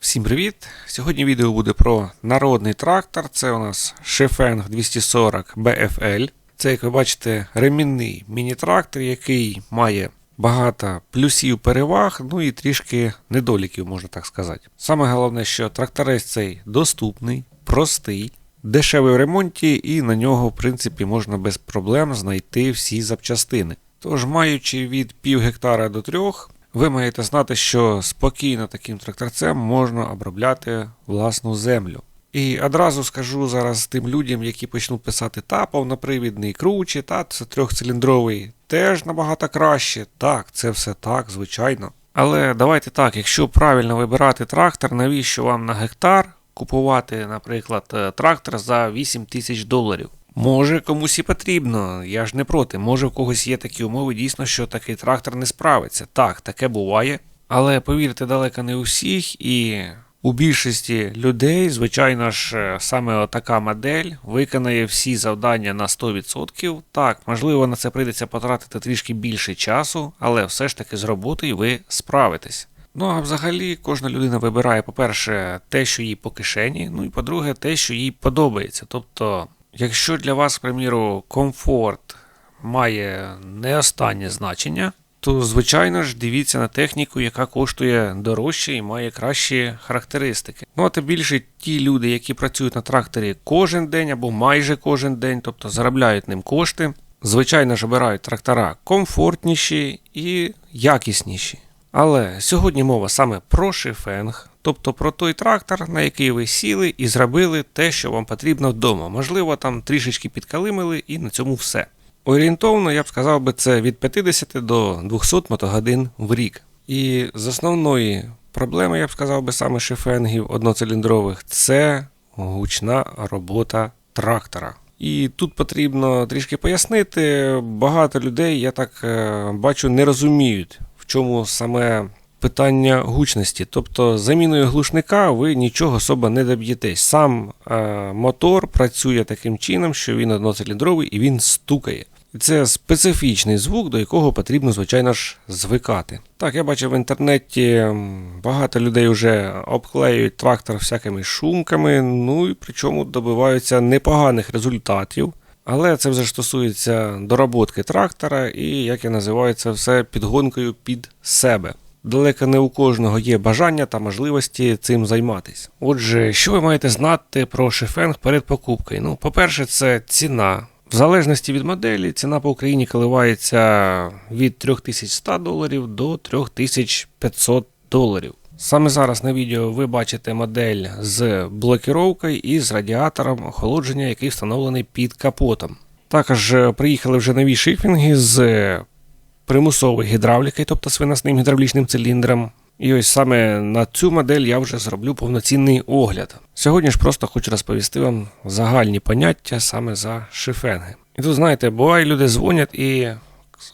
Всім привіт! Сьогодні відео буде про народний трактор. Це у нас Шефенг 240 BFL. Це, як ви бачите, ремінний міні-трактор, який має багато плюсів переваг, ну і трішки недоліків, можна так сказати. Саме головне, що тракторець цей доступний, простий, дешевий в ремонті, і на нього, в принципі, можна без проблем знайти всі запчастини. Тож, маючи від пів гектара до трьох, ви маєте знати, що спокійно таким тракторцем можна обробляти власну землю. І одразу скажу зараз тим людям, які почнуть писати та повнопривідний круче, та це трьохциліндровий теж набагато краще. Так, це все так, звичайно. Але давайте так, якщо правильно вибирати трактор, навіщо вам на гектар купувати, наприклад, трактор за 8 тисяч доларів? Може комусь і потрібно, я ж не проти. Може в когось є такі умови, дійсно, що такий трактор не справиться. Так, таке буває. Але повірте, далеко не у всіх, і у більшості людей, звичайно ж, е, саме така модель виконає всі завдання на 100%. Так, можливо, на це прийдеться потратити трішки більше часу, але все ж таки з роботою ви справитесь. Ну а взагалі кожна людина вибирає, по-перше, те, що їй по кишені, ну і по-друге, те, що їй подобається. Тобто, якщо для вас, к приміру, комфорт має не останнє значення, то звичайно ж дивіться на техніку, яка коштує дорожче і має кращі характеристики. Ну а тим більше ті люди, які працюють на тракторі кожен день або майже кожен день, тобто заробляють ним кошти, звичайно ж обирають трактора комфортніші і якісніші. Але сьогодні мова саме про шифенг, тобто про той трактор, на який ви сіли і зробили те, що вам потрібно вдома. Можливо, там трішечки підкалимили і на цьому все. Орієнтовно, я б сказав би, це від 50 до 200 мотогодин в рік. І з основної проблеми, я б сказав би, саме шифенгів одноциліндрових, це гучна робота трактора. І тут потрібно трішки пояснити, багато людей, я так е, бачу, не розуміють, в чому саме питання гучності. Тобто заміною глушника ви нічого особо не доб'єтесь. Сам е, мотор працює таким чином, що він одноциліндровий і він стукає. Це специфічний звук, до якого потрібно, звичайно ж, звикати. Так, я бачив в інтернеті багато людей вже обклеюють трактор всякими шумками, ну і причому добиваються непоганих результатів. Але це вже стосується доработки трактора і, як я називаю це все, підгонкою під себе. Далеко не у кожного є бажання та можливості цим займатися. Отже, що ви маєте знати про шифенг перед покупкою? Ну, по-перше, це ціна. В залежності від моделі, ціна по Україні коливається від 3100 доларів до 3500 доларів. Саме зараз на відео ви бачите модель з блокіровкою і з радіатором охолодження, який встановлений під капотом. Також е, приїхали вже нові шифінги з примусовою гідравлікою, тобто з виносним гідравлічним циліндром. І ось саме на цю модель я вже зроблю повноцінний огляд. Сьогодні ж просто хочу розповісти вам загальні поняття саме за шифенги. І тут, знаєте, буває, люди дзвонять і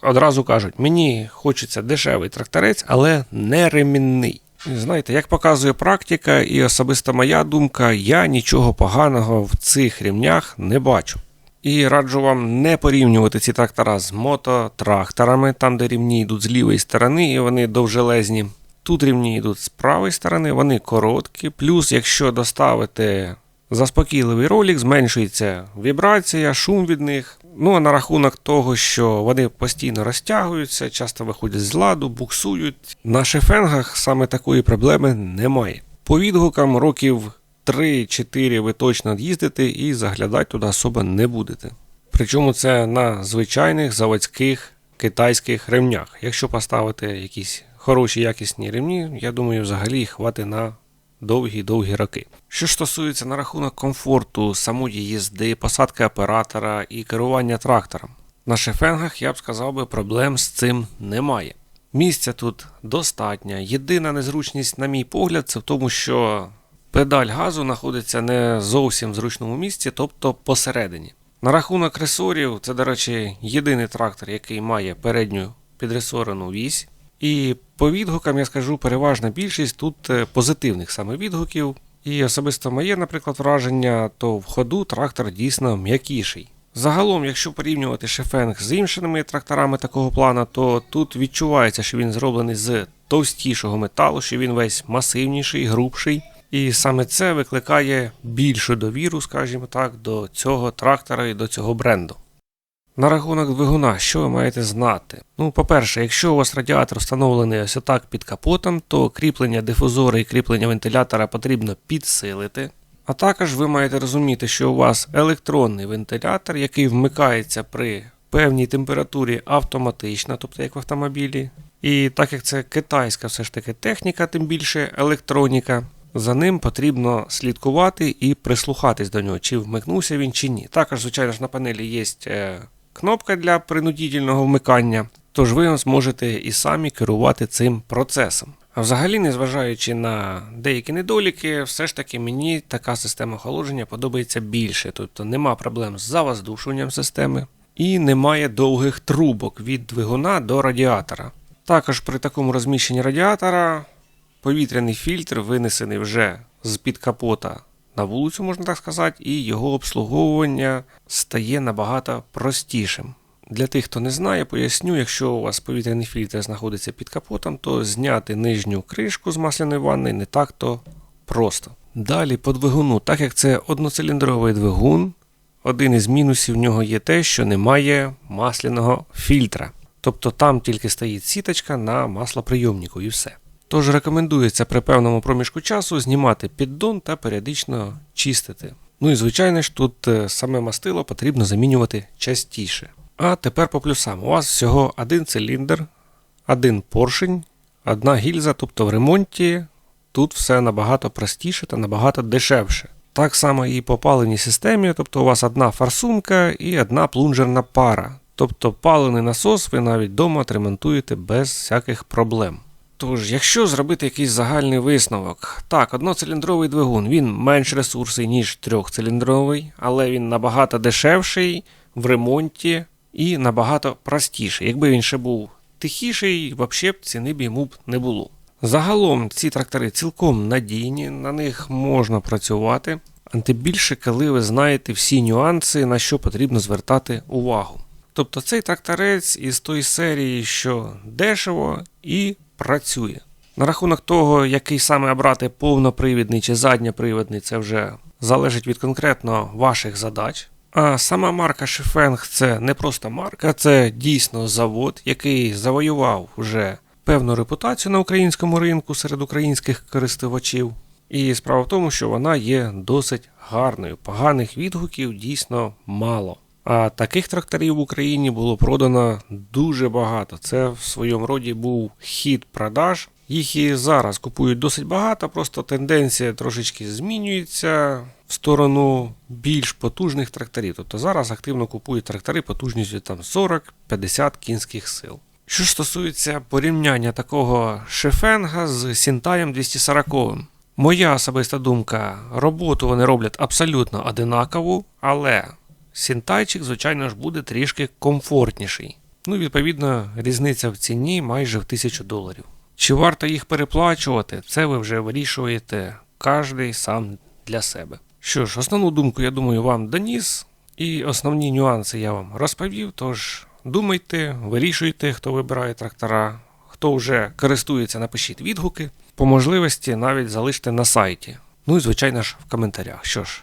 одразу кажуть: мені хочеться дешевий тракторець, але не ремінний. Знаєте, як показує практика і особиста моя думка, я нічого поганого в цих рівнях не бачу. І раджу вам не порівнювати ці трактора з мототракторами, там де рівні йдуть з лівої сторони, і вони довжелезні. Тут рівні йдуть з правої сторони, вони короткі. Плюс, якщо доставити заспокійливий ролик, зменшується вібрація, шум від них. Ну а на рахунок того, що вони постійно розтягуються, часто виходять з ладу, буксують. На шефенгах саме такої проблеми немає. По відгукам років 3-4 ви точно їздите і заглядати туди особо не будете. Причому це на звичайних заводських китайських ремнях. Якщо поставити якісь хороші якісні ремні, я думаю, взагалі їх хватить на довгі-довгі роки. Що ж стосується на рахунок комфорту, самої їзди, посадки оператора і керування трактором. На шефенгах я б сказав би, проблем з цим немає. Місця тут достатньо. Єдина незручність, на мій погляд, це в тому, що педаль газу знаходиться не зовсім в зручному місці, тобто посередині. На рахунок ресорів, це, до речі, єдиний трактор, який має передню підресорену вісь. І по відгукам я скажу переважна більшість тут е, позитивних саме відгуків. І особисто моє, наприклад, враження, то в ходу трактор дійсно м'якіший. Загалом, якщо порівнювати шефенг з іншими тракторами такого плана, то тут відчувається, що він зроблений з товстішого металу, що він весь масивніший, грубший. І саме це викликає більшу довіру, скажімо так, до цього трактора і до цього бренду. На рахунок двигуна, що ви маєте знати? Ну, по-перше, якщо у вас радіатор встановлений ось отак під капотом, то кріплення дифузора і кріплення вентилятора потрібно підсилити. А також ви маєте розуміти, що у вас електронний вентилятор, який вмикається при певній температурі автоматично, тобто як в автомобілі. І так як це китайська все ж таки техніка, тим більше електроніка, за ним потрібно слідкувати і прислухатись до нього, чи вмикнувся він чи ні. Також, звичайно ж, на панелі є е, кнопка для принудительного вмикання, тож ви зможете і самі керувати цим процесом. А взагалі, незважаючи на деякі недоліки, все ж таки мені така система охолодження подобається більше. Тобто нема проблем з завоздушуванням системи і немає довгих трубок від двигуна до радіатора. Також при такому розміщенні радіатора повітряний фільтр винесений вже з-під капота на вулицю, можна так сказати, і його обслуговування стає набагато простішим. Для тих, хто не знає, поясню, якщо у вас повітряний фільтр знаходиться під капотом, то зняти нижню кришку з масляної ванни не так то просто. Далі по двигуну, так як це одноциліндровий двигун, один із мінусів в нього є те, що немає масляного фільтра. Тобто там тільки стоїть сіточка на маслоприйомнику і все. Тож рекомендується при певному проміжку часу знімати піддон та періодично чистити. Ну і звичайно ж, тут е, саме мастило потрібно замінювати частіше. А тепер по плюсам. У вас всього один циліндр, один поршень, одна гільза, тобто в ремонті тут все набагато простіше та набагато дешевше. Так само і по паленій системі, тобто у вас одна форсунка і одна плунжерна пара. Тобто палений насос ви навіть вдома отремонтуєте без всяких проблем. Тож, якщо зробити якийсь загальний висновок, так, одноциліндровий двигун він менш ресурсний, ніж трьохциліндровий, але він набагато дешевший в ремонті і набагато простіший. Якби він ще був тихіший, взагалі б ціни б йому б не було. Загалом ці трактори цілком надійні, на них можна працювати, тим більше, коли ви знаєте всі нюанси, на що потрібно звертати увагу. Тобто цей тракторець із тої серії, що дешево і працює. На рахунок того, який саме обрати повнопривідний чи задньопривідний, це вже залежить від конкретно ваших задач. А сама марка Шефенг це не просто марка, це дійсно завод, який завоював вже певну репутацію на українському ринку серед українських користувачів. І справа в тому, що вона є досить гарною. Поганих відгуків дійсно мало. А таких тракторів в Україні було продано дуже багато. Це в своєму роді був хід продаж. Їх і зараз купують досить багато, просто тенденція трошечки змінюється в сторону більш потужних тракторів. Тобто зараз активно купують трактори потужністю там 40-50 кінських сил. Що ж стосується порівняння такого шефенга з Сінтаєм 240. Моя особиста думка, роботу вони роблять абсолютно одинакову, але Сінтайчик, звичайно ж, буде трішки комфортніший. Ну, відповідно, різниця в ціні майже в 1000 доларів. Чи варто їх переплачувати, це ви вже вирішуєте кожний сам для себе. Що ж, основну думку, я думаю, вам доніс, і основні нюанси я вам розповів. Тож думайте, вирішуйте, хто вибирає трактора, хто вже користується, напишіть відгуки. По можливості навіть залиште на сайті. Ну і звичайно ж в коментарях. Що ж,